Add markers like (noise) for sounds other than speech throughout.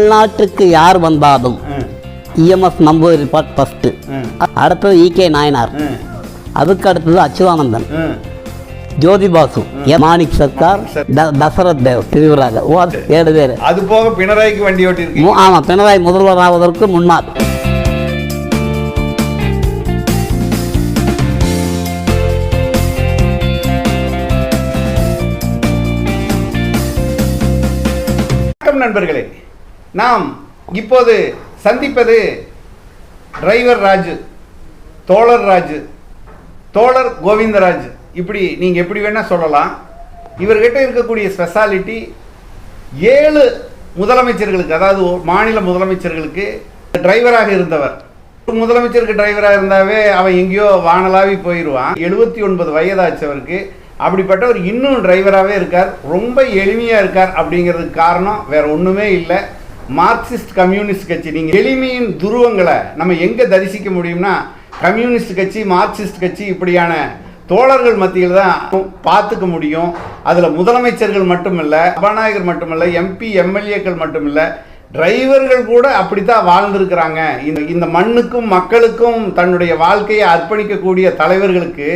தமிழ்நாட்டுக்கு யார் வந்தாலும் இஎம்எஸ் நம்பர் ரிப்பார்ட் ஃபஸ்ட்டு அடுத்தது இகே நாயனார். ம், அதுக்கு அடுத்தது அச்சுதானந்தன். ஜோதி பாசு. மாணிக் சர்க்கார் தசரத் தேவ் திரிவுராக ஓ ஏழு பேர். அது போக பினராய்க்கு வண்டி ஓட்டியிருக்கீங்க. ஆமாம் பினராயி முதல்வர் ஆவதற்கு முன்னால். வணக்கம் நண்பர்களே. நாம் இப்போது சந்திப்பது டிரைவர் ராஜு தோழர் ராஜு தோழர் கோவிந்தராஜ். இப்படி நீங்கள் எப்படி வேணால் சொல்லலாம். இவர்கிட்ட இருக்கக்கூடிய ஸ்பெஷாலிட்டி ஏழு முதலமைச்சர்களுக்கு அதாவது ஒரு மாநில முதலமைச்சர்களுக்கு டிரைவராக இருந்தவர். முதலமைச்சருக்கு டிரைவராக இருந்தாவே அவன் எங்கேயோ வானலாவி போயிடுவான் எழுபத்தி ஒன்பது வயதாச்சவருக்கு அப்படிப்பட்டவர் இன்னும் டிரைவராகவே இருக்கார். ரொம்ப எளிமையாக இருக்கார் அப்படிங்கிறதுக்கு காரணம் வேற ஒன்றுமே இல்லை. மார்க்சிஸ்ட் கம்யூனிஸ்ட் கட்சி நீங்கள் எளிமையின் துருவங்களை நம்ம எங்கே தரிசிக்க முடியும்னா கம்யூனிஸ்ட் கட்சி மார்க்சிஸ்ட் கட்சி இப்படியான தோழர்கள் மத்தியில் தான் பார்த்துக்க முடியும். அதில் முதலமைச்சர்கள் மட்டுமில்ல சபாநாயகர் மட்டுமில்ல எம்பி எம்எல்ஏக்கள் மட்டுமில்ல டிரைவர்கள் கூட அப்படித்தான் வாழ்ந்திருக்கிறாங்க. இந்த இந்த மண்ணுக்கும் மக்களுக்கும் தன்னுடைய வாழ்க்கையை அர்ப்பணிக்கக்கூடிய தலைவர்களுக்கு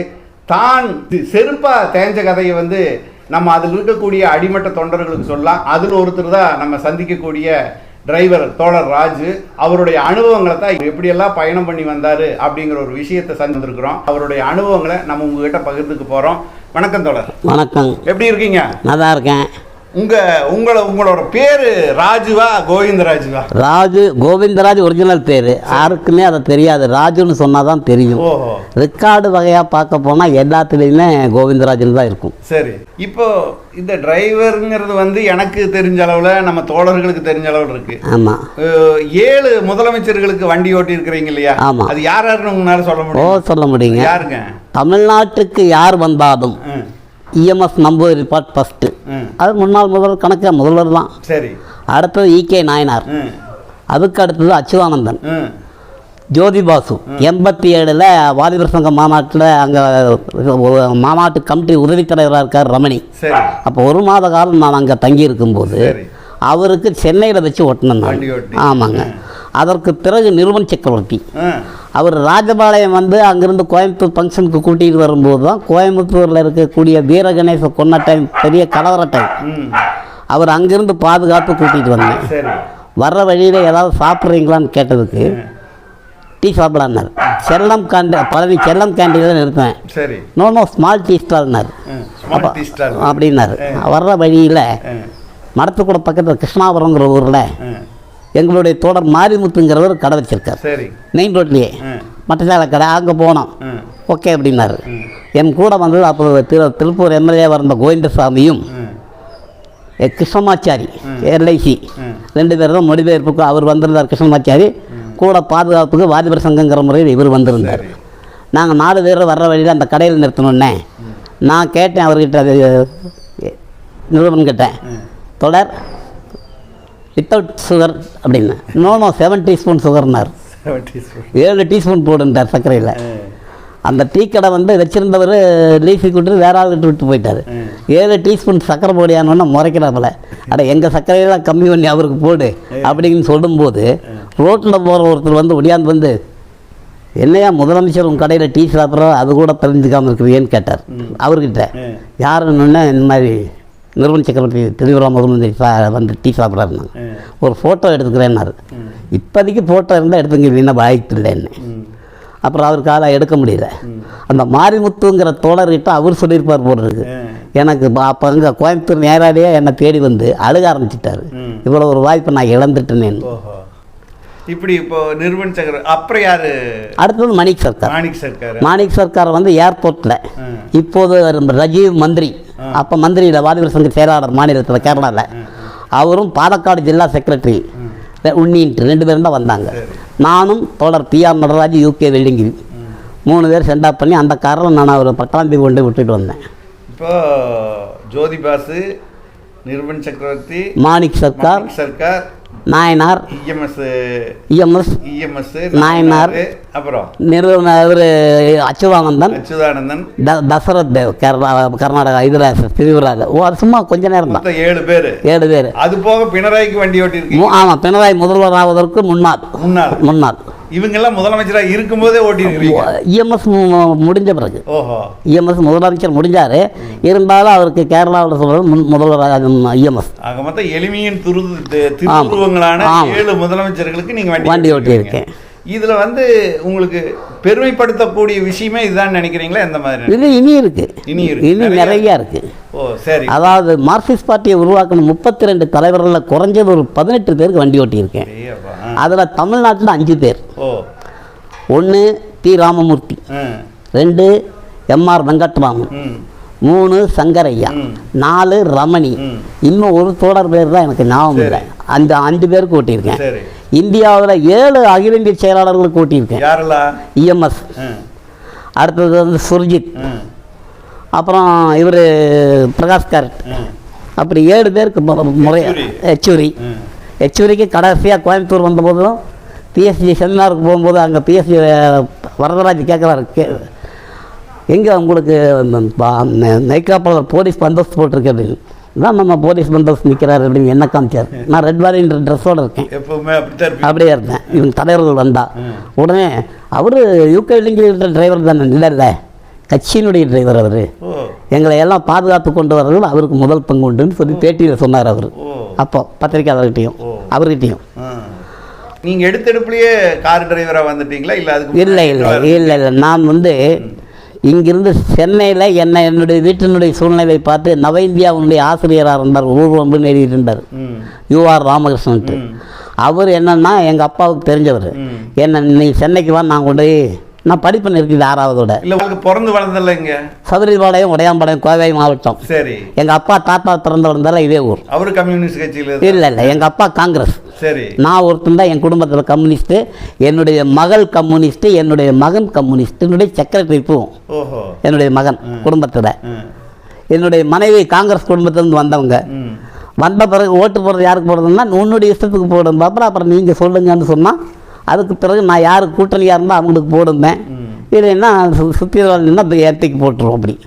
தான் செருப்பாக தேஞ்ச கதையை வந்து நம்ம அதில் இருக்கக்கூடிய அடிமட்ட தொண்டர்களுக்கு சொல்லலாம். அதில் ஒருத்தர் தான் நம்ம சந்திக்கக்கூடிய டிரைவர் தோழர் ராஜு அவருடைய அனுபவங்களை தான் எப்படியெல்லாம் பயணம் பண்ணி வந்தாரு அப்படிங்கிற ஒரு விஷயத்தை சந்திருக்கிறோம் அவருடைய அனுபவங்களை நம்ம உங்ககிட்ட பகிர்ந்துக்க போறோம். வணக்கம் தோழர். வணக்கம். எப்படி இருக்கீங்க? நல்லா இருக்கேன் உங்க உங்களை உங்களோட பேரு ராஜுவா கோவிந்தராஜுவா? ராஜு கோவிந்தராஜ் ஒரிஜினல் பேர். யாருக்குமே அதை தெரியாது. ராஜுன்னு சொன்னால் தான் தெரியும் ரெக்கார்டு வகையாக பார்க்க போனால் எல்லாத்துலேயுமே கோவிந்தராஜன் தான் இருக்கும். சரி. இப்போ இந்த டிரைவருங்கிறது வந்து எனக்கு தெரிஞ்ச அளவுல நம்ம தோழர்களுக்கு தெரிஞ்ச அளவுல இருக்கு. ஆமாம் ஏழு முதலமைச்சர்களுக்கு வண்டி ஓட்டி இருக்கிறீங்க இல்லையா? ஆமா. அது யார் யாருன்னு உங்களால சொல்ல ஓ முடியும் சொல்ல முடியுங்க. யாருங்க? தமிழ்நாட்டுக்கு யார் வந்தாலும் இஎம்எஸ் நம்பர் ரிப்பார்ட் ஃபஸ்ட்டு. அது முன்னாள் முதல்வர் கணக்கு முதல்வர் தான். சரி. அடுத்தது இகே நாயனார். ம், அதுக்கு அடுத்தது அச்சுதானந்தன். ஜோதி பாசு. எண்பத்தி ஏழில் வாலிபர் சங்க மாநாட்டில் அங்கே மாநாட்டு கமிட்டி உதவித் தலைவராக இருக்கார் ரமணி. அப்போ ஒரு மாத காலம் நான் அங்கே தங்கி இருக்கும்போது அவருக்கு சென்னையில் வச்சு ஒட்டினேன் நான். ஆமாங்க. அதற்கு பிறகு நிறுவன் சக்கரவர்த்தி. அவர் ராஜபாளையம் வந்து அங்கிருந்து கோயம்புத்தூர் ஃபங்க்ஷனுக்கு கூட்டிகிட்டு வரும்போது தான் கோயம்புத்தூரில் இருக்கக்கூடிய வீரகணேச கொன்ன டைம் பெரிய கலவர டைம் அவர் அங்கிருந்து பாதுகாத்து கூட்டிகிட்டு வந்தேன் வர்ற வழியில் ஏதாவது சாப்பிட்றீங்களான்னு கேட்டதுக்கு டீ சாப்பிடான்னார் செல்லம் கேண்டி பழனி செல்லம் கேண்டீனில் நிறுத்தேன் சரி. நோ நோ ஸ்மால் டீ ஸ்டால்னார் stall. அப்படின்னாரு. வர்ற வழியில் மடத்துக்கூட பக்கத்தில் கிருஷ்ணாபுரங்கிற ஊரில் எங்களுடைய தோழர் மாரிமுத்துங்கிறவர் கடை வச்சிருக்கார். சரி. மெயின் ரோட்லேயே ம், மட்டச்சாலை கடை அங்கே போனோம். ஓகே அப்படின்னாரு. என் கூட வந்து அப்போ திரு திருப்பூர் எம்எல்ஏ இருந்த கோவிந்தசாமியும் கிருஷ்ணமாச்சாரி எல்ஐசி. ரெண்டு பேரும் தான் மொழிபெயர்ப்புக்கு அவர் வந்திருந்தார் கிருஷ்ணமாச்சாரி. கூட பாதுகாப்புக்கு வாலிபர் சங்கங்கிற முறையில் இவர் வந்திருந்தார். நாங்கள் நாலு பேர் வர்ற வழியில் அந்த கடையில் நிறுத்தணுன்னே நான் கேட்டேன் அவர்கிட்ட அது நிறுவனம் கேட்டேன். தொடர் வித்தவுட் சுகர் அப்படின்னு. நோ நோ செவன் டீஸ்பூன் சுகர்னார். ஏழு டீஸ்பூன் போடுன்றார் சர்க்கரையில். அந்த டீ கடை வந்து வச்சிருந்தவர் லீஸி விட்டு வேற ஆள் விட்டு போயிட்டார். ஏழு டீஸ்பூன் சக்கரை போடியானோன்னு முறைக்கிறாப்புல. அட எங்கள் சர்க்கரையெல்லாம் கம்மி பண்ணி அவருக்கு போடு அப்படின்னு சொல்லும்போது ரோட்டில் போகிற ஒருத்தர் வந்து ஒடியாந்து வந்து என்னையா முதலமைச்சர் உங்கள் கடையில் டீ சாப்பிட்றோம் அது கூட தெரிஞ்சுக்காமல் இருக்கிறீங்கன்னு கேட்டார். அவர்கிட்ட. யாருன்னு இந்த மாதிரி நிறுவன சக்கரவர்த்தி திருவிழா முதலமந்திரி சா வந்து டீ சாப்பிட்றாருன்னு ம், ஒரு ஃபோட்டோ எடுத்துக்கிறேன்னாரு. இப்போதைக்கு ஃபோட்டோ இருந்தால் எடுத்துங்க இல்லைன்னா ம், அப்புறம் அவருக்கு ஆளை எடுக்க முடியல. அந்த மாரிமுத்துங்கிற தோழர்கிட்ட அவர் சொல்லியிருப்பார் போல இருக்கு. எனக்கு அப்போ அங்கே கோயம்புத்தூர் நேராடியே என்னை தேடி வந்து அழுக ஆரம்பிச்சிட்டாரு. இவ்வளோ ஒரு வாய்ப்பை நான் இழந்துட்டேனேன்னு இப்படி இப்போ நிறுவன் சக்கர அப்புறம் யாரு? அடுத்தது மணிக் சர்க்கார். மாணிக் சர்க்கார்? மாணிக் சர்க்கார் வந்து ஏர்போர்ட்டில். இப்போது ரஜீவ் மந்திரி. அப்போ மந்திரியில் வாலிபர் சங்க செயலாளர் மாநிலத்தில் கேரளாவில் அவரும் பாலக்காடு ஜில்லா செக்ரட்டரி உன்னின்ட்டு ரெண்டு பேரும் தான் வந்தாங்க. நானும் தோழர் P R Nataraj UK Vellingiri. மூணு பேர் சென்ட் ஆஃப் பண்ணி அந்த காரில் நான் ஒரு பட்டாம்பி கொண்டு விட்டுட்டு வந்தேன். இப்போ Jyoti Basu Nirman Chakraborty Manik Sarkar Sarkar Nayanar EMS EMS EMS Nayanar. அப்புறம்? நிறுவன இவர் அச்சுதானந்தன் அச்சுதானந்தன். த தசரத் தேவ் கேரளா கர்நாடகா இதில் ஓ அது சும்மா கொஞ்ச நேரம் தான். ஏழு பேர். ஏழு பேர். அது போக பினராய்க்கு வண்டி ஓட்டி ஆமாம் பினராயி முதல்வர் ஆவதற்கு முன்னாள் முன்னாள் முன்னாள் இவங்கெல்லாம் முதலமைச்சரா இருக்கும்போதே ஓட்டி இருக்கீங்க இஎம்எஸ் முடிஞ்ச பிறகு. ஓஹோ. இஎம்எஸ் முதலமைச்சர் முடிஞ்சார். இருந்தாலும் அவருக்கு கேரளாவில் சொல்கிறது முன் முதல்வர் இஎம்எஸ் ஆக மொத்தம் எளிமையின் துரு திருவுருவங்களான. ஏழு முதலமைச்சர்களுக்கு நீங்க வண்டி வண்டி ஓட்டி ஓட்டியிருக்கேன். இதுல வந்து உங்களுக்கு பெருமைப்படுத்தக்கூடிய விஷயமே இதுதான் நினைக்கிறீங்களா? எந்த மாதிரி இது இனி இருக்கு. இனி இருக்கு. இனி நிறைய நிறைய இருக்கு. ஓ சரி. அதாவது மார்க்சிஸ்ட் பார்ட்டியை உருவாக்கின முப்பத்தி ரெண்டு தலைவர்களில் குறைஞ்சது ஒரு பதினெட்டு பேருக்கு வண்டி ஓட்டியிருக்கேன். அதில் தமிழ்நாட்டில் அஞ்சு பேர். ஓ. ஒன்று டி. ராமமூர்த்தி. ரெண்டு எம்ஆர் வெங்கட்ராமன். மூணு சங்கரையா. நாலு ரமணி. இன்னும் ஒரு தோழர் பேர் தான் எனக்கு ஞாபகம் இல்லை அந்த அஞ்சு பேருக்கு ஓட்டியிருக்கேன் சரி இந்தியாவில் ஏழு அகில இந்திய செயலாளர்களுக்கு ஓட்டியிருக்கேன் யாரெல்லாம் இஎம்எஸ். அடுத்தது வந்து சுர்ஜித். அப்புறம் இவர் பிரகாஷ் காரட். அப்படி ஏழு பேருக்கு மு- முறை யெச்சூரி. யெச்சூரி ஆ. யெச்சூரிக்கு கடைசியாக கோயம்புத்தூர் வந்தபோதும் பிஎஸ்சி செமினாருக்கு போகும்போது அங்கே பிஎஸ்சி வரதராஜ் கேட்குறாரு கே எங்கே உங்களுக்கு நைக்காப்பாளர் போலீஸ் பந்தோஸ்து போட்டிருக்கு அப்படின்னு தான் நம்ம போலீஸ் பந்தோஸ்து நிற்கிறாரு அப்படின்னு என்ன காமிச்சார்? நான் ரெட் வாரின்ற ட்ரெஸ்ஸோடு இருக்கேன். எப்பவுமே அப்படியே இருந்தேன். இவங்க தலைவர்கள் வந்தா. உடனே அவர் யூகே இருக்கிற டிரைவர் தானே. இல்லை இல்லை கட்சியினுடைய டிரைவர் அவர். எங்களை எல்லாம் பாதுகாத்து கொண்டு வர்றதில் அவருக்கு முதல் பங்கு உண்டுன்னு சொல்லி பேட்டியில் சொன்னார் அவர். அப்போ பத்திரிக்கையாளர்கிட்டையும் ஓ. அவர்கிட்டையும். ஆ. நீங்க எடுத்தெடுப்புலயே கார் டிரைவரா வந்துட்டீங்களா? இல்ல அதுக்கு இல்லை இல்லை இல்லை இல்லை. நான் வந்து இங்கிருந்து சென்னையில் என்னை என்னுடைய வீட்டினுடைய சூழ்நிலை பார்த்து நவ இந்தியாவுடைய ஆசிரியராக இருந்தார் ஊர்வம்புன்னு ம் யூஆர் ராமகிருஷ்ணன்ட்டு. அவர் என்னன்னா எங்கள் அப்பாவுக்கு தெரிஞ்சவர். என்ன நீ சென்னைக்கு வா நான் கொண்டு போய் நான் படிப்பு நிறுத்திது ஆறாவதோட இல்ல உங்களுக்கு பிறந்து வளர்ந்தல இங்க சபரிபாளையம் உடையாம்பாளையம் கோவை மாவட்டம். சரி. எங்கள் அப்பா தாத்தா பிறந்து வளர்ந்தாலும் இதே ஊர். அவரு கம்யூனிஸ்ட் கட்சியில இல்லை இல்லை எங்கள் அப்பா காங்கிரஸ். சரி. நான் ஒருத்தன் தான் என் குடும்பத்தில் கம்யூனிஸ்ட்டு என்னுடைய மகள் கம்யூனிஸ்ட்டு என்னுடைய மகன் கம்யூனிஸ்ட் என்னுடைய செக்ரட்டரி இப்பவும் ஓஹோ. என்னுடைய மகன் குடும்பத்தில். என்னுடைய மனைவி காங்கிரஸ் குடும்பத்திலேருந்து வந்தவங்க. வந்த பிறகு ஓட்டு போடுறது யாருக்கு போடுறதுன்னா உன்னுடைய இஷ்டத்துக்கு போடும் அப்புறம் அப்புறம் நீங்கள் சொல்லுங்கன்னு சொன்னால் அதுக்கு பிறகு நான் யாருக்கு கூட்டணியாக இருந்தால் அவங்களுக்கு போடும்பேன் ம். இல்லைன்னா சு- சுற்றி நின்னா ஏற்றிக்கு போட்டுருவோம் அப்படி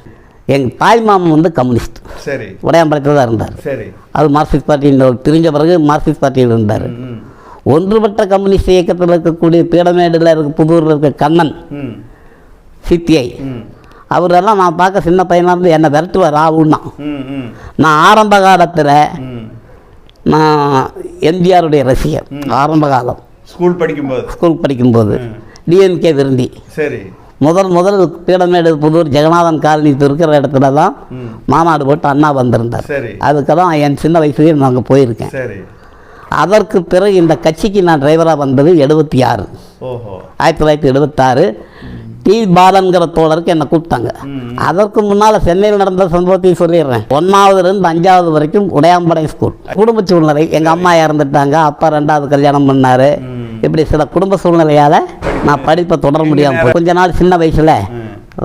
எங்கள் தாய் மாமன் வந்து கம்யூனிஸ்ட் சரி உடையாம்பலத்தில் தான் இருந்தார் சரி அது மார்க்சிஸ்ட் பார்ட்டியின் பிரிஞ்ச பிறகு மார்க்சிஸ்ட் பார்ட்டியில் இருந்தார். ஒன்றுபட்ட கம்யூனிஸ்ட் இயக்கத்தில் இருக்கக்கூடிய பீடமேடில் இருக்க புதூரில் இருக்க கண்ணன். சித்தியை. அவரெல்லாம் நான் பார்க்க சின்ன பையனாக இருந்து என்னை விரட்டுவார் ஆகுன்னா. நான் ஆரம்ப காலத்தில். நான் எம்ஜிஆருடைய ரசிகர். ஆரம்ப காலம் ஸ்கூல் படிக்கும்போது? ஸ்கூல் படிக்கும்போது. ம். டிஎம்கே விரும்பி சரி. முதல் முதல் பீடமேடு புதூர் ஜெகநாதன் காலனி இருக்கிற இடத்துல தான். மாநாடு போட்டு அண்ணா வந்திருந்தார். சரி. அதுக்கு தான் என் சின்ன வயசுலேயே நாங்கள் போயிருக்கேன். சரி. அதற்கு பிறகு இந்த கட்சிக்கு நான் டிரைவராக வந்தது எழுபத்தி ஆறு. ஆயிரத்தி தொள்ளாயிரத்தி எழுபத்தாறு டி பாலன்கிற தோழருக்கு என்னை கூப்பிட்டாங்க. அதற்கு முன்னால் சென்னையில் நடந்த சம்பவத்தையும் சொல்லிடுறேன் ஒன்றாவதுல இருந்து அஞ்சாவது வரைக்கும் உடையாம்பாளையம் ஸ்கூல் குடும்ப சூழ்நிலை எங்கள் அம்மா இறந்துட்டாங்க அப்பா ரெண்டாவது கல்யாணம் பண்ணார். இப்படி சில குடும்ப சூழ்நிலையால் நான் படிப்பை தொடர முடியாமல் கொஞ்ச நாள் சின்ன வயசில்.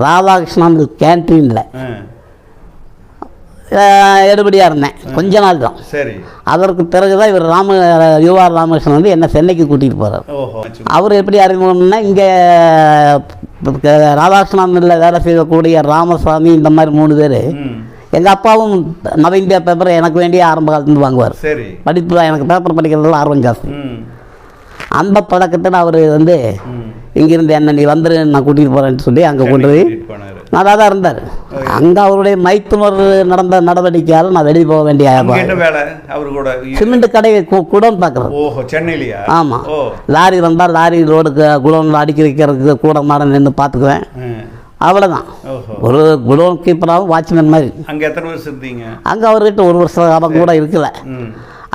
ராதாகிருஷ்ணன் கேன்டீனில். எடுபடியாக இருந்தேன். கொஞ்ச நாள் தான். சரி. அதற்கு பிறகு தான் இவர் ராம யுஆர் ராமகிருஷ்ணன் வந்து என்னை சென்னைக்கு கூட்டிகிட்டு போகிறார் அவர் எப்படி அறிமுகம்னா இங்கே ராதாகிருஷ்ணனில் வேலை செய்யக்கூடிய ராமசாமி இந்த மாதிரி மூணு பேர். எங்கள் அப்பாவும் நவ இந்தியா பேப்பரை எனக்கு வேண்டிய ஆரம்ப காலத்துலேருந்து வாங்குவார். சரி. படிப்பு தான் எனக்கு பேப்பர் படிக்கிறதுல ஆர்வம் ஜாஸ்தி. அந்த பழக்கத்தில் அவர் வந்து. இங்கிருந்து என்ன நீ வந்துரு நான் கூட்டிகிட்டு போகிறேன்னு சொல்லி அங்கே கொண்டு போய் நல்லா தான் இருந்தார். அங்கே அவருடைய மைத்துனர் நடந்த நடவடிக்கையால் நான் வெளியே போக வேண்டிய அங்க என்ன வேலை? அவரு கூட சிமெண்ட் கடை கு- குடோன் பார்க்குறது. ஓஹோ சென்னையிலயா? ஆமாம் லாரி வந்தால் லாரி ரோடுக்கு குடோனில் அடுக்கி வைக்கிறதுக்கு கூட மாட நின்று பார்த்துக்குவேன். அவ்வளோதான் ஒரு குடோன் கீப்பராகவும் வாட்ச்மேன் மாதிரி. அங்க எத்தனை வருஷம் இருந்தீங்க அங்கே அவர்கிட்ட ஒரு வருஷம் காலம் கூட இருக்கல.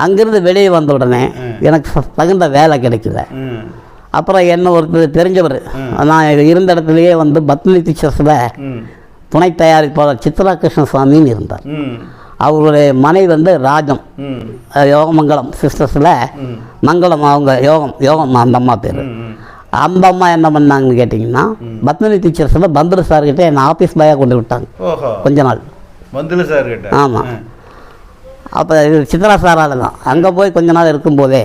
அங்கேருந்து வெளியே வந்த உடனே எனக்கு தகுந்த வேலை கிடைக்கல. அப்புறம் என்ன ஒருத்தர் தெரிஞ்சவர். நான் இருந்த இடத்துலையே வந்து பத்மினி பிக்சர்ஸில் ம். துணை தயாரிப்பாளர் சித்ரா கிருஷ்ணசாமின்னு இருந்தார். அவருடைய மனைவி வந்து ராஜம் யோகமங்கலம் சிஸ்டர்ஸில். மங்களம் அவங்க யோகம் யோகம் அந்த அம்மா பேர். அந்த அம்மா என்ன பண்ணாங்கன்னு கேட்டிங்கன்னா பத்மினி டீச்சர்ஸில் பந்திர சார்கிட்ட என்னை ஆஃபீஸ் பாயாக கொண்டு விட்டாங்க கொஞ்ச நாள் வந்துல சார் கிட்ட ஆமா. ஆ. அப்போ சித்ரா சாரால தான் அங்கே போய் கொஞ்ச நாள் இருக்கும்போதே.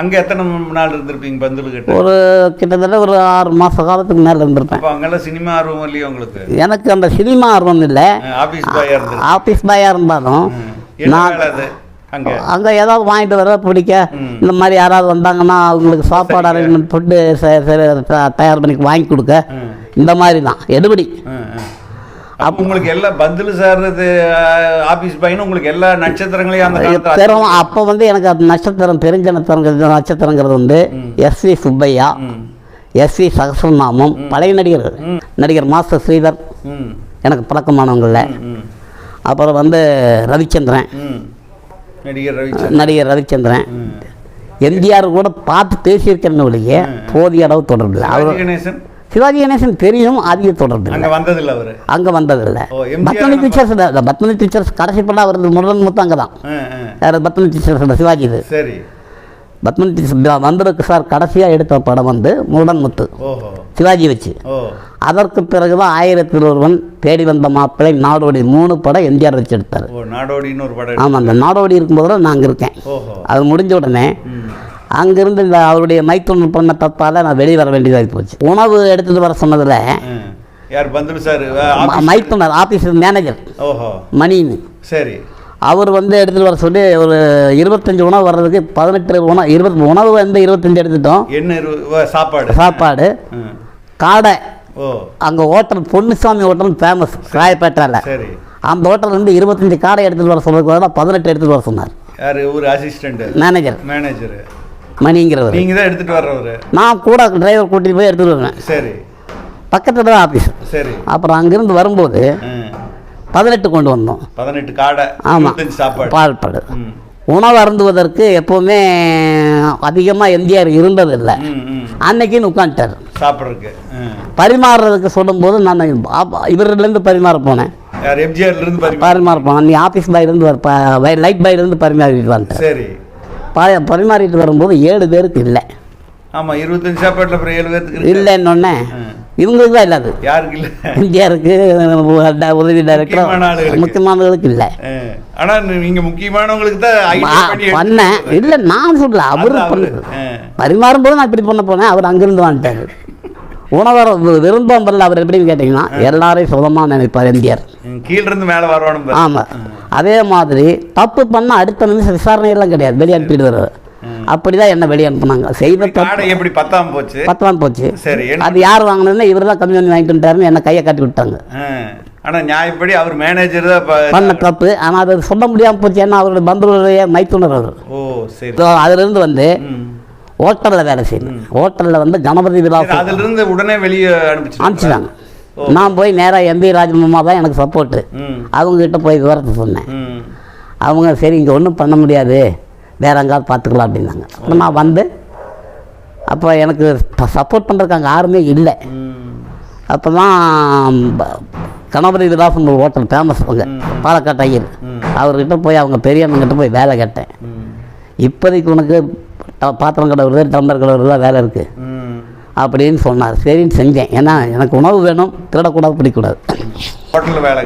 அங்க எத்தனை நாள் இருந்திருப்பீங்க பந்துலு கிட்ட? ஒரு கிட்டத்தட்ட ஒரு ஆறு மாத காலத்துக்கு மேலே இருந்திருப்பேன். அப்போ அங்கெல்லாம் சினிமா ஆர்வம் இல்லையா உங்களுக்கு? எனக்கு அந்த சினிமா ஆர்வம் இல்லை. ஆபீஸ் பாயா இருந்து ஆஃபீஸ் பாயாக இருந்தாலும் நான் அங்க? அங்கே ஏதாவது வாங்கிட்டு வர பிடிக்க. இந்த மாதிரி யாராவது வந்தாங்கன்னா அவங்களுக்கு சாப்பாடு அரேஞ்ச்மெண்ட் ஃபுட்டு தயார் பண்ணி வாங்கி கொடுக்க. இந்த மாதிரி தான் எடுபடி ம். அப்போ உங்களுக்கு எல்லா பந்துலு சார்றது ஆபீஸ் பையனும் உங்களுக்கு எல்லா நட்சத்திரங்களையும் அந்த பெரும் அப்போ வந்து எனக்கு அது நட்சத்திரம் தெரிஞ்ச நட்சத்திரங்கிறது நட்சத்திரங்கிறது வந்து எஸ்வி சுப்பையா ம். எஸ்வி சகசரநாமம் பழைய நடிகர்கள். நடிகர் மாஸ்டர் ஸ்ரீதர். எனக்கு பழக்கமானவங்கள. அப்புறம் வந்து ரவிச்சந்திரன். நடிகர் ரவிச்சந்திரன். நடிகர். எம்ஜிஆர் கூட பார்த்து பேசியிருக்கிறேன்னு ஒழிய போதிய அளவு தொடர்பு அவர் கணேசன். சிவாஜி கணேசன் தெரியும் அதிக தொடர்பு அங்க வந்ததில்ல அவரு. அங்கே வந்ததில்லை. பத்மனி டீச்சர்ஸ் பத்மனி டீச்சர்ஸ் கடைசி படம் அவரது முதல் முத்தம் அங்கே தான். யார் பத்மனி டீச்சர்ஸ் சிவாஜி இது சரி. பத்மனி டீச்சர்ஸ் வந்திருக்கு சார். கடைசியாக எடுத்த படம் வந்து முருடன் முத்து. சிவாஜி வச்சு. அதற்கு பிறகு தான் ஆயிரத்தில் ஒருவன் தேடி வந்த மாப்பிள்ளை நாடோடி மூணு படம் எம்ஜிஆர் வச்சு எடுத்தார். நாடோடின்னு ஒரு படம் ஆமாம் அந்த நாடோடி இருக்கும்போது நான் அங்கே இருக்கேன். அது முடிஞ்ச உடனே. அங்கிருந்து இந்த அவருடைய மைத்தொன்று பண்ண தப்பால் நான் வெளியே வர வேண்டியதாகி போச்சு. உணவு எடுத்துகிட்டு வர சொன்னதில். யார் பந்துலு சார்? மைத்துனர் ஆஃபீஸ் மேனேஜர் ஓஹோ. மணின்னு. சரி. அவர் வந்து எடுத்துகிட்டு வர சொல்லி ஒரு இருபத்தஞ்சு உணவு வர்றதுக்கு பதினெட்டு உணவு இருபது உணவு வந்து இருபத்தஞ்சு எடுத்துட்டோம். என்ன சாப்பாடு? சாப்பாடு. காடை. ஓ. அங்கே ஹோட்டல் பொன்னுசாமி ஹோட்டல் ஃபேமஸ் ராயப்பேட்டையில். சரி. அந்த வந்து இருபத்தஞ்சு காடை எடுத்துகிட்டு வர சொல்றதுக்கு பதினெட்டு எடுத்துகிட்டு வர சொன்னார். யாரு? ஒரு அசிஸ்டண்ட் மேனேஜர் மேனேஜர் மணிங்கிறவர். நீங்க தான் எடுத்துட்டு வர்றவரு. நான் கூட டிரைவர் கூட்டிகிட்டு போய் எடுத்துகிட்டு வருவேன். சரி. பக்கத்தில் தான் ஆஃபீஸ் சரி. அப்புறம் அங்கேருந்து வரும்போது. பதினெட்டு கொண்டு வந்தோம். பதினெட்டு காடை ஆமாம் சாப்பாடு. பால்பாடு. உணவு அருந்துவதற்கு எப்போவுமே அதிகமாக எம்ஜிஆர் இருந்ததில்லை. அன்னைக்குன்னு உட்காந்துட்டார். சாப்பிட்றதுக்கு. பரிமாறுறதுக்கு சொல்லும்போது நான் இவரிலேருந்து பரிமாற போனேன். யார் எம்ஜிஆர்ல இருந்து பரிமாறி போனேன். நீ ஆஃபீஸ் பாயிலேருந்து வர லைட் பாயிலேருந்து பரிமாறிட்டு வந்துட்டேன். சரி. ப- பரிமாறிட்டு வரும்போது ஏழு பேருக்கு இல்லை. ஆமா இருபத்தஞ்சு சாப்பாட்டுல அப்புறம் ஏழு இருக்கு. இல்லைன்னொன்னே. இவங்களுக்கு தான் இல்லாது. யாருக்கு இல்ல? ட- உதவி டைரக்டர் முக்கியமான ஆளுகளுக்கு. முக்கியமானவர்களுக்கு இல்லை. ஆ. ஆனா நீங்க முக்கியமானவங்களுக்கு தான் பண்ணேன். இல்லை நான் சொல்லல. அவரு ஆ. பரிமாறும்போது நான் இப்படி பண்ண போனேன். அவர் அங்கிருந்து வந்துட்டார். உணவர விரும்பாம்பல்ல அவர் எப்படின்னு கேட்டிங்கன்னா எல்லாரையும் சுதமாக நினைப்பார் எம்ஜிஆர் ம், கீழ இருந்து மேல பாரு. ஆமாம் அதே மாதிரி தப்பு பண்ண அடுத்த நிமிஷம் விசாரணை எல்லாம் கிடையாது. வெளியே அனுப்பிடுவார் அப்படி தான் என்ன வெளியே அனுப்புனாங்க. செய்த எப்படி பத்தாம போச்சு? பத்தாம் போச்சு. சரி அது யார் வாங்கினதுன்னா இவர் தான் கம்மி பண்ணி வாங்கிட்டு என்ன கையை காட்டி விட்டாங்க. ஆ. ஆனா நியாயப்படி அவர் மேனேஜர் தான் பண்ண தப்பு. ஆனால் அது சொல்ல முடியாமல் போச்சு. ஏன்னா அவருடைய பந்துடைய மைத்துனர் அவர். ஓ சரி. அதிலிருந்து வந்து. ஹோட்டலில் வேலை செய்யணும். ஹோட்டலில் வந்து கணபதி விலாசம் அதுல இருந்து உடனே வெளியே அனுப்பிச்சு அனுப்பிச்சிட்டாங்க. நான் போய் நேராக எம்பி ராஜமாமா தான் எனக்கு சப்போர்ட்டு ம். அவங்ககிட்ட போய் விவரத்தை சொன்னேன். அவங்க சரி இங்கே ஒன்றும் பண்ண முடியாது. வேற எங்காவது பார்த்துக்கலாம் அப்படின்னாங்க. அப்புறம் நான் வந்து அப்போ எனக்கு சப்போர்ட் பண்ணுறதுக்கு அங்கே யாருமே இல்லை. அப்போ தான் கணபதி விலாசம் ஒரு ஹோட்டல் ஃபேமஸ் அங்கே பாலக்காட்டு ஐயர். அவர்கிட்ட போய் அவங்க பெரியவங்கிட்ட போய் வேலை கேட்டேன். இப்போதைக்கு உனக்கு பாத்திரம் கழுவுறது டம்ளர் கழுவுறதுலாம் வேலை இருக்குது அப்படின்னு சொன்னார். சரின்னு செஞ்சேன். ஏன்னா எனக்கு உணவு வேணும் திருடக்கூடாது பிடிக்கூடாது.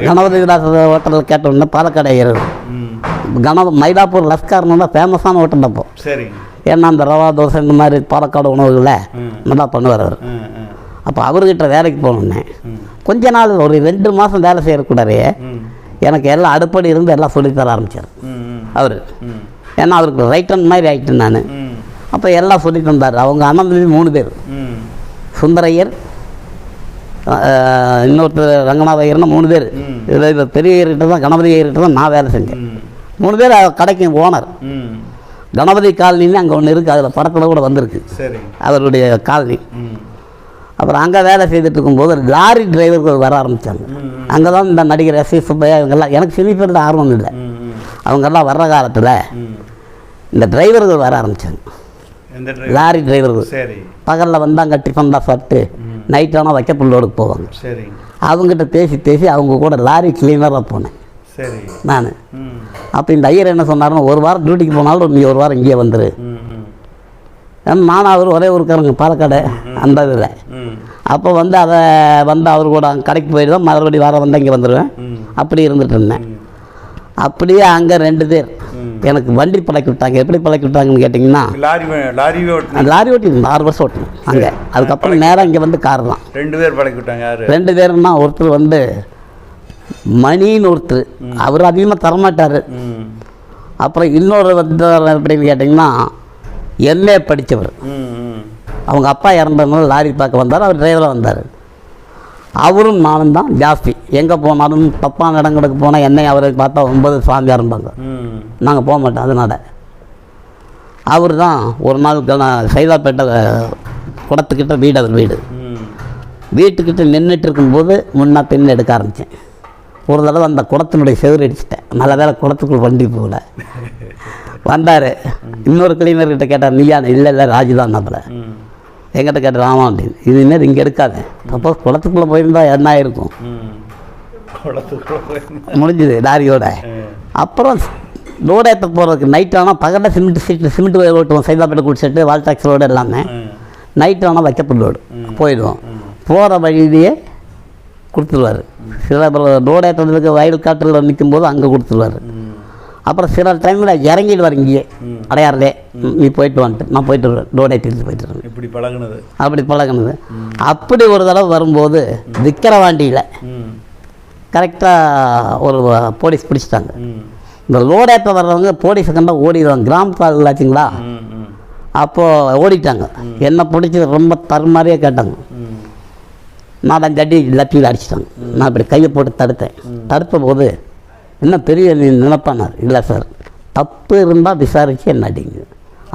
கணபதி விலாச ஹோட்டலில் கேட்ட உடனே பாலக்காடு ஐயர். கணப மயிலாப்பூர் லஸ்கார்னு தான் ஃபேமஸான ஹோட்டல் அப்போ. சரிங்க ஏன்னா அந்த ரவா தோசை இந்த மாதிரி பாலக்காடு உணவுகளை. நல்லா பண்ணுவார் அவர். அப்போ அவர்கிட்ட வேலைக்கு போனோன்னே கொஞ்ச நாள் ஒரு ரெண்டு மாதம் வேலை செய்யக்கூடாதே எனக்கு எல்லாம் அடுப்படி இருந்து எல்லாம் சொல்லித் தர ஆரம்பித்தார் அவர். ஏன்னா அவருக்கு ரைட் ஹேண்ட் மாதிரி ஆகிட்டேன் நான். அப்போ எல்லாம் சொல்லி தந்தார் அவங்க அண்ணன் தம்பி மூணு பேர். சுந்தரையர் இன்னொருத்தர் ரங்கநாத ஐயர்னு மூணு பேர். இதில் இப்போ பெரிய ஐயர்கிட்ட தான் கணபதி ஐயர்கிட்ட தான் நான் வேலை செஞ்சேன். மூணு பேர் கடைக்கு ஓனர். கணபதி காலனின்னு அங்கே ஒன்று இருக்குது அதில் படத்தில் கூட வந்திருக்கு. அவருடைய காலனி. அப்புறம் அங்கே வேலை செய்துட்டு இருக்கும்போது லாரி டிரைவர்கள் வர ஆரம்பித்தாங்க அங்கே தான் இந்த நடிகர் எஸ் சுப்பையா இவங்கெல்லாம் எனக்கு சினி பேரில் ஆர்வம் இல்லை. அவங்கெல்லாம் வர்ற காலத்தில் இந்த டிரைவர்கள் வர ஆரம்பித்தாங்க டிரைவர் லாரி டிரைவர்கள் சரி. பகலில் வந்தாங்க டிஃபன் தான் சாப்பிட்டு நைட் ஆனால் வைக்க புல்லோடுக்கு போவாங்க. சரி. அவங்ககிட்ட பேசி பேசி அவங்க கூட லாரி கிளீனராக போனேன். சரி. நான். அப்போ இந்த ஐயர் என்ன சொன்னாருன்னா ஒரு வாரம் டியூட்டிக்கு போனாலும் நீ ஒரு வாரம் இங்கே வந்துரு. நானும் அவர் ஒரே ஊருக்காரங்க பாலக்காடு அந்த இதில் அப்போ வந்து அதை வந்து அவர் கூட அங்க கடைக்கு போயிடுவேன் மறுபடியும் வாரம் வந்து இங்கே வந்துடுவேன் அப்படி இருந்துட்டு இருந்தேன். அப்படியே அங்கே ரெண்டு பேர். எனக்கு வண்டி பழக்கி விட்டாங்க எப்படி பழக்கி விட்டாங்கன்னு கேட்டிங்கன்னா லாரி ஓட்டு ஆறு வருஷம் ஓட்டணும் அங்கே. அதுக்கப்புறம் நேராக இங்கே வந்து கார் தான். ரெண்டு பேர் பழக்கி விட்டாங்க ரெண்டு பேருன்னா ஒருத்தர் வந்து மணின்னு ஒருத்தர். அவர் அதிகமாக தரமாட்டார். அப்புறம் இன்னொரு வந்து எப்படின்னு கேட்டிங்கன்னா எம்ஏ படித்தவர் அவங்க அப்பா இறந்ததுனால லாரி பார்க்க வந்தார் அவர் டிரைவராக வந்தார். அவரும் நானும் தான் ஜாஸ்தி. எங்கே போனாலும் தப்பான இடங்களுக்கு போனால் என்னை அவரை பார்த்தா ஒன்பது சாமி ஆரம்பாங்க ம். நாங்கள் போக மாட்டோம் அதனால். அவர் தான் ஒரு நாள் சைதாப்பேட்டை குடத்துக்கிட்ட வீடு அவர் வீடு. வீட்டுக்கிட்ட நின்றுட்டு இருக்கும்போது முன்னா பின் எடுக்க ஆரம்பித்தேன் ஒரு தடவை அந்த குடத்தினுடைய செவுறு அடிச்சிட்டேன் நல்ல வேலை குடத்துக்குள்ள வண்டி போகல. (laughs) வந்தார். இன்னொரு கிளீனர்கிட்ட கேட்டார் நீயா? இல்லை இல்லை ராஜு தான் நம்மள எங்கிட்ட கேட்டார் ஆமாம் அப்படின்னு இது இன்னும் இங்கே எடுக்காது சப்போஸ் குளத்துக்குள்ளே போயிருந்தா என்ன ஆயிருக்கும் ம் குளத்துக்குள்ள போய் முடிஞ்சுது லாரியோட. அப்புறம் லோடு ஏற்ற போகிறதுக்கு நைட் ஆனால் பகலில் சிமெண்ட் சீட்டு சிமெண்ட் ஓட்டுவோம் சைதாப்பேட்டை குடிச்சிட்டு வால் டாக்ஸ் ரோடு எல்லாமே. நைட் ஆனால் வைக்கப்பட்ட லோடு போயிடுவோம். போகிற வழியிலேயே கொடுத்துருவார். சில லோடு ஏற்றுறதுக்கு வயல் காட்டில் நிற்கும் போது அங்கே கொடுத்துருவார். அப்புறம் சில டைமில் இறங்கிடுவார் இங்கேயே அடையாறுலே நீ போயிட்டு வந்துட்டு நான் போயிட்டு வருவேன் லோடு ஏற்றிட்டு போயிட்டு வருவேன் இப்படி பழகுனது. அப்படி பழகினது. அப்படி ஒரு தடவை வரும்போது விக்கிரவாண்டியில் கரெக்டாக ஒரு போலீஸ் பிடிச்சிட்டாங்க. இந்த லோடேற்ற வர்றவங்க போலீஸை கண்டா ஓடிடுவாங்க. கிராமத்தால் ஆச்சுங்களா அப்போது ஓடிட்டாங்க. என்னை பிடிச்சி ரொம்ப தருமாறியே கேட்டாங்க. அந்த அடி லப்பியில் அடிச்சிட்டாங்க. நான் இப்படி கையை போட்டு தடுத்தேன். தடுத்த போது இன்னும் பெரிய நீ நினைப்பானார்? இல்லை சார். தப்பு இருந்தால் விசாரித்து என்ன அடிங்க.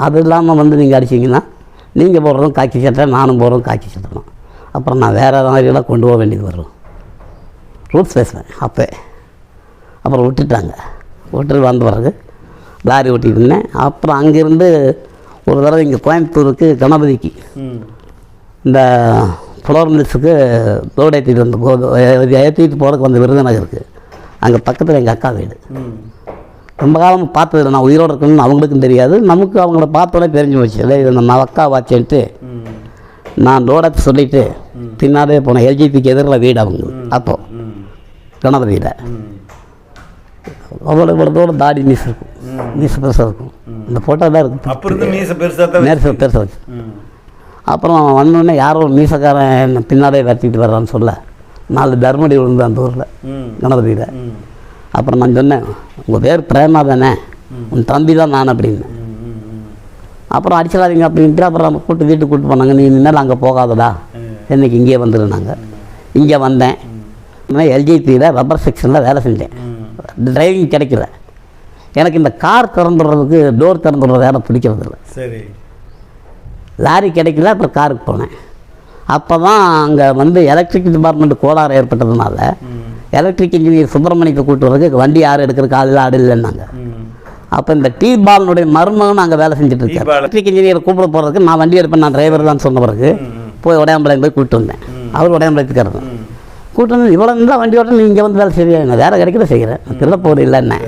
அது இல்லாமல் வந்து நீங்கள் அடிச்சிங்கன்னா நீங்கள் போடுறதும் காக்கி சட்டை நானும் போடுறதும் காக்கி சட்டை தான். அப்புறம் நான் வேறு மாதிரியெல்லாம் கொண்டு போக வேண்டியது வரும். ரூல்ஸ் பேசுவேன் அப்போ. அப்புறம் விட்டுட்டாங்க. விட்டுட்டு வந்த பிறகு லாரி ஓட்டிட்டு இருந்தேன். அப்புறம் அங்கேருந்து ஒரு தடவை இங்கே கோயம்புத்தூருக்கு கணபதிக்கு. இந்த ஃப்ளோர் மில்ஸுக்கு லோடு ஏற்றிட்டு வந்த ஏற்றிட்டு போகிறதுக்கு வந்த விருதுநகருக்கு. அங்கே பக்கத்தில் எங்கள் அக்கா வீடு. ரொம்ப காலம் பார்த்ததில்ல நான் உயிரோடு இருக்கணும்னு அவங்களுக்கும் தெரியாது. நமக்கு அவங்கள பார்த்தோன்னே தெரிஞ்சு போச்சு. இல்லை இது நம்ம அக்கா வாச்சேன்ட்டு நான் லோடத்தை சொல்லிவிட்டு பின்னாலே போனேன் எல்ஜிபிக்கு எதிரில் வீடு அவங்க. அப்போது கணபதியில் ம் அவ்வளோ இவ்வளோ தூரம் தாடி மீஸ் இருக்கும். மீஸ் பெருசாக இருக்கும். இந்த ஃபோட்டோ தான் இருக்கும் அப்ப இருந்து மீச பெருசாக வச்சு. ம். அப்புறம் வந்தோடனே யாரோ மீசக்காரன் என்னை பின்னாலே வரட்டிட்டு வர்றான்னு சொல்ல. நாலு தர்மடி விழுந்து அந்த ஊரில் கணபதியில். அப்புறம் நான் சொன்னேன் உங்கள் பேர் பிரேமா தானே? உன் தம்பி தான் நான் அப்படின்னு. அப்புறம் அடிச்சிடாதீங்க அப்படின்ட்டு அப்புறம் நம்ம கூட்டு வீட்டுக்கு கூட்டு போனாங்க. நீ இனிமேல் அங்கே போகாதடா. என்னைக்கு இங்கேயே வந்துருந்தாங்க இங்கே வந்தேன். எல்ஜிபியில் ரப்பர் செக்ஷனில் வேலை செஞ்சேன். டிரைவிங் கிடைக்கல. எனக்கு இந்த கார் திறந்துடுறதுக்கு டோர் திறந்துடுற வேலை பிடிக்கிறது இல்லை சரி. லாரி கிடைக்கல அப்புறம் காருக்கு போனேன். அப்போ தான் அங்கே வந்து எலக்ட்ரிக் டிபார்ட்மெண்ட் கோளாறு ஏற்பட்டதுனால எலக்ட்ரிக் இன்ஜினியர் சுப்பிரமணியத்தை கூட்டு வரதுக்கு வண்டி யார் எடுக்கிறதுக்கு ஆள் ஆடு இல்லைன்னாங்க. அப்போ இந்த டீ பாலனுடைய மருமகன் அங்கே வேலை செஞ்சுட்டு இருக்காரு. பாலன். எலக்ட்ரிக் இன்ஜினியர் கூப்பிட போகிறதுக்கு நான் வண்டி எடுப்பேன் நான் டிரைவர் தான் சொன்ன பிறகு போய் உடையாம்பாளையம் போய் கூப்பிட்டு வந்தேன். அவர் உடையாம்பாளையத்துக்காரர் கூப்பிட்டு வந்து இவ்வளோ இருந்தால் வண்டி ஓட்ட நீ இங்கே வந்து வேலை நான் வேறு கிடைக்கல செய்கிறேன் திருட போகிறது இல்லைன்னே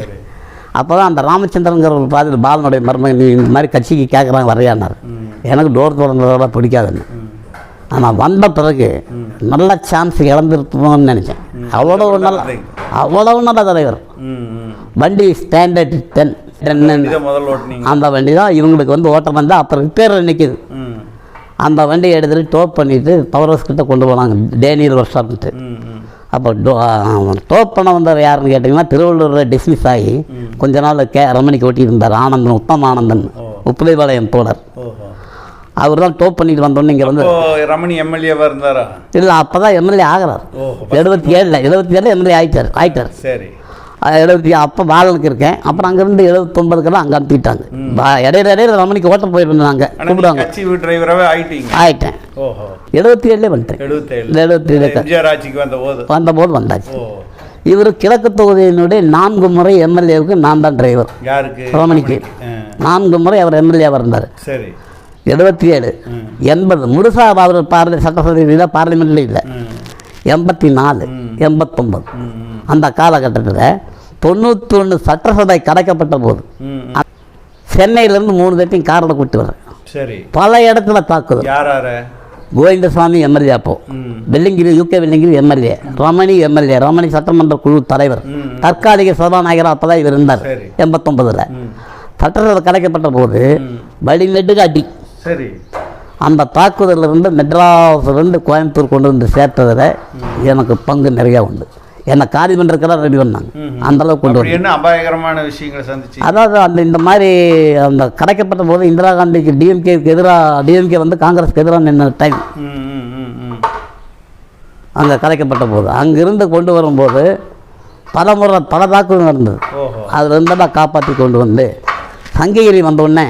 அப்போ தான் அந்த ராமச்சந்திரங்கிற ஒரு பாதி பாலனுடைய மருமகன் நீ இந்த மாதிரி கட்சிக்கு கேட்குறாங்க வரையானார் எனக்கு டோர் திறந்ததோட பிடிக்காதுன்னு ஆனால் வந்த பிறகு நல்ல சான்ஸ் இழந்திருப்போம்னு நினச்சேன். அவ்வளோ நல்ல அவ்வளவு நல்ல தலைவர் வண்டி ஸ்டாண்டர்ட் டென் டென் இதை முதல்ல ஓட்டுனீங்க. அந்த வண்டி தான் இவங்களுக்கு வந்து ஓட்டம் வந்து அப்புறம் ரிப்பேரில் நிற்கிது அந்த வண்டியை எடுத்துகிட்டு டோப் பண்ணிவிட்டு பவர் ஹவுஸ் கிட்ட கொண்டு போனாங்க. டேனியல் ஒர்க் ம் அப்போ டோ டோப் பண்ண வந்தவர் யாருன்னு கேட்டிங்கன்னா திருவள்ளூரில் டிஸ்மிஸ் ஆகி கொஞ்ச நாள் கே ரமணிக்கு ஓட்டிட்டு இருந்தார் ஆனந்தன் உத்தம ஆனந்தன் உப்புலைபாளையம் தோழர். அவர் தான் டோப் பண்ணிட்டு வந்தோன்னே இங்கே வந்து ரமணி எம்எல்ஏவா இருந்தாரா? இல்லை அப்போ தான் எம்எல்ஏ ஆகிறார். எழுபத்தி ஏழில் எழுபத்தி ஏழில் எம்எல்ஏ ஆயிட்டார் ஆயிட்டார். சரி. எழுபத்தி அப்போ பாலனுக்கு இருக்கேன். அப்புறம் அங்கேருந்து எழுபத்தொன்பதுக்கெல்லாம் அங்கே அனுப்பிட்டாங்க. இடையில இடையில ரமணிக்கு ஓட்ட போயிருந்தாங்க கூப்பிடுவாங்க டிரைவராகவே ஆயிட்டீங்க. ஆயிட்டேன். ஓஹோ. எழுபத்தி ஏழுலேயே வந்துட்டேன். எழுபத்தி ஏழு. வந்த போது. வந்தாச்சு. இவர் கிழக்கு தொகுதியினுடைய நான்கு முறை எம்எல்ஏவுக்கு நான் தான் டிரைவர் யாருக்கு? ரமணிக்கு. நான்கு முறை அவர் எம்எல்ஏவாக இருந்தார். சரி. எழுபத்தி ஏழு. எண்பது. முழுசா அவர் பார்ல சட்டசபையில் பார்லிமெண்ட்ல இல்லை. எண்பத்தி நாலு எண்பத்தொம்பது. அந்த காலகட்டத்தில் தொண்ணூத்தொன்று சட்டசபை கலைக்கப்பட்ட போது. சென்னையிலேருந்து மூணு பேர்த்தையும் காரில் கூட்டி வரேன் சரி. பல இடத்துல தாக்குதல். கோவிந்தசாமி எம்எல்ஏ அப்போ. Vellingiri UK Vellingiri MLA. Ramani MLA. Ramani சட்டமன்ற குழு தலைவர். தற்காலிக சபாநாயகர் அப்போ தான் இவர் இருந்தார். எண்பத்தொம்பதில். சட்டத்தில் கலைக்கப்பட்ட போது வழிநெட்டுக்கு அடி. சரி. அந்த தாக்குதலிருந்து மெட்ராஸ்லேருந்து கோயம்புத்தூர் கொண்டு வந்து சேர்த்ததில் எனக்கு பங்கு நிறையா உண்டு. என்னை காதி பண்ணுறதுக்கெல்லாம் ரெடி பண்ணாங்க. அந்த அளவுக்கு கொண்டு வந்து என்ன அபாயகரமான விஷயங்களை சந்திச்சு அதாவது அந்த இந்த மாதிரி அந்த கலைக்கப்பட்ட போது இந்திரா காந்திக்கு டிஎம்கேக்கு எதிராக டிஎம்கே வந்து காங்கிரஸ்க்கு எதிராக நின்ன டைம் அங்கே கலைக்கப்பட்ட போது. அங்கிருந்து கொண்டு வரும்போது பல முறை பல தாக்குதல் நடந்தது. ஓஹோ. அதில் இருந்தெல்லாம் காப்பாற்றி கொண்டு வந்து சங்ககிரி வந்த உடனே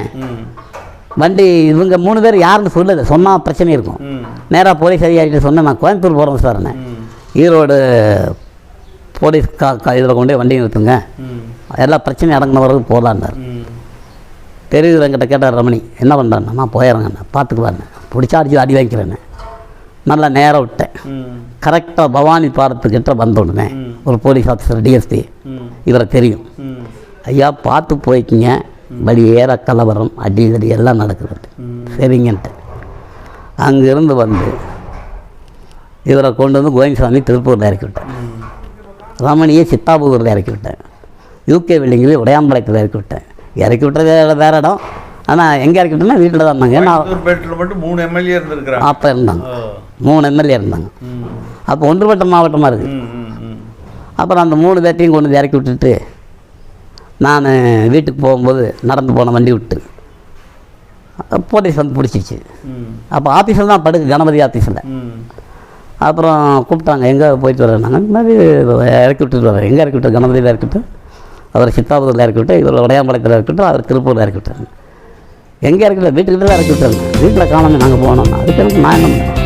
வண்டி இவங்க மூணு பேர் யாருன்னு சொல்லலை. சொன்னால் பிரச்சனை இருக்கும். நேராக போலீஸ் அதிகாரிகிட்ட சொன்னேன் நான் கோயம்புத்தூர் போகிறேன் சார் ஈரோடு போலீஸ் கா இதில் கொண்டு போய் வண்டி நிறுத்துங்க. எல்லா பிரச்சனையும் இறங்கின பிறகு போகலான்னார் என்கிட்ட கேட்டார் ரமணி. என்ன பண்ணுறான்னு நான் போயிடுறேங்கண்ணா பார்த்துக்குவாருண்ணே பிடிச்சா அடிச்சு அடி வாங்கிக்கிறேன்னு. நல்லா நேராக விட்டேன். கரெக்டாக பவானி பாலத்துக்கிட்ட வந்த உடனே. ஒரு போலீஸ் ஆஃபீஸர் டிஎஸ்பி இவரை தெரியும். ஐயா பார்த்து போய்க்கிங்க. வழி ஏற கலவரம் அடி அடி எல்லாம் நடக்குது ம். சரிங்கன்ட்டு. அங்கேருந்து வந்து இவரை கொண்டு வந்து கோவிந்தசாமி திருப்பூரில் இறக்கி விட்டேன் ரமணியை சித்தாபுதூரில் இறக்கி விட்டேன் யூகே பில்டிங்கில் உடையாம்பாளையத்தில் இறக்கி விட்டேன் இறக்கி விட்டது வேறு இடம். ஆனால் எங்கே இறக்கி விட்டேன்னா வீட்டில் தான் இருந்தாங்க. நான் மூணு எம்எல்ஏ இருந்திருக்கிறாங்க. அப்போ இருந்தாங்க. மூணு எம்எல்ஏ இருந்தாங்க. அப்போ ஒன்றுபட்ட மாவட்டமாக இருக்குது அப்புறம் அந்த மூணு பேர்த்தையும் கொண்டு வந்து இறக்கி விட்டுட்டு நான் வீட்டுக்கு போகும்போது நடந்து போன வண்டி விட்டு. போலீஸ் வந்து பிடிச்சிச்சு ம். அப்போ ஆஃபீஸில் தான் படுக்கு கணபதி ஆஃபீஸில் அப்புறம் கூப்பிட்டாங்க எங்கே போயிட்டு வரேன்னாங்க இந்த மாதிரி இறக்கி விட்டுட்டு வரேன் எங்கே இறக்கி விட்டு? கணபதியில் இறக்கி விட்டு. அவர் சித்தாபுரத்தில் இறக்கி விட்டு இவர் உடையாம்பாளையத்தில் இறக்கி விட்டு அவர் திருப்பூரில் இறக்கி விட்டாங்க எங்கே விட்டு வீட்டுக்கிட்ட தான் இறக்கி விட்டாங்க வீட்டில் காணாமல் நாங்கள் போனோம். அதுக்கு நான் என்ன?